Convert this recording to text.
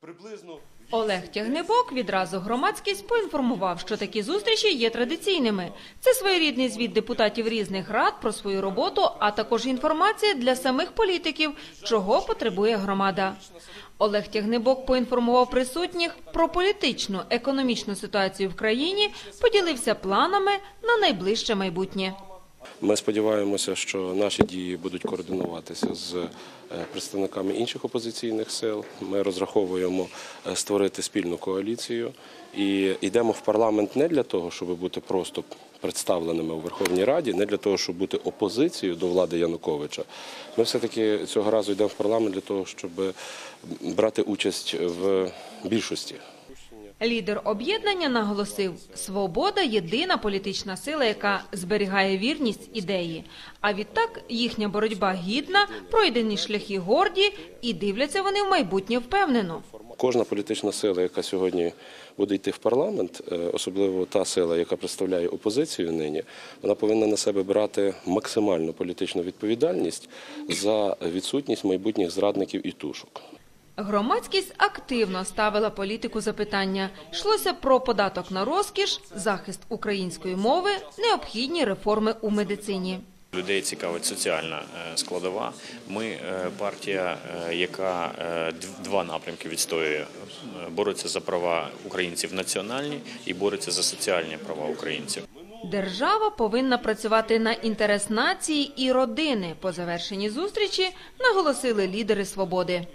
приблизно Олег Тягнебок відразу громадськість поінформував, що такі зустрічі є традиційними. Це своєрідний звіт депутатів різних рад про свою роботу, а також інформація для самих політиків, чого потребує громада. Олег Тягнебок поінформував присутніх про політичну економічну ситуацію в країні, поділився планами на найближче майбутнє. Ми сподіваємося, що наші дії будуть координуватися з е, представниками інших опозиційних сил. Ми розраховуємо е, створити спільну коаліцію і йдемо в парламент не для того, щоб бути просто представленими у Верховній Раді, не для того, щоб бути опозицією до влади Януковича. Ми все-таки цього разу йдемо в парламент для того, щоб брати участь в більшості. Лідер об'єднання наголосив, свобода єдина політична сила, яка зберігає вірність ідеї. А відтак їхня боротьба гідна, пройдені шляхи горді, і дивляться вони в майбутнє впевнено. Кожна політична сила, яка сьогодні буде йти в парламент, е, особливо та сила, яка представляє опозицію нині, вона повинна на себе брати максимальну політичну відповідальність за відсутність майбутніх зрадників і тушок. Громадськість активно ставила політику запитання. Йшлося про податок на розкіш, захист української мови, необхідні реформи у медицині. Людей цікавить соціальна е, складова. Ми е, партія, е, яка два напрямки відстоює: бореться за права українців національні і бореться за соціальні права українців. Держава повинна працювати на інтерес нації і родини. По завершенні зустрічі наголосили лідери свободи.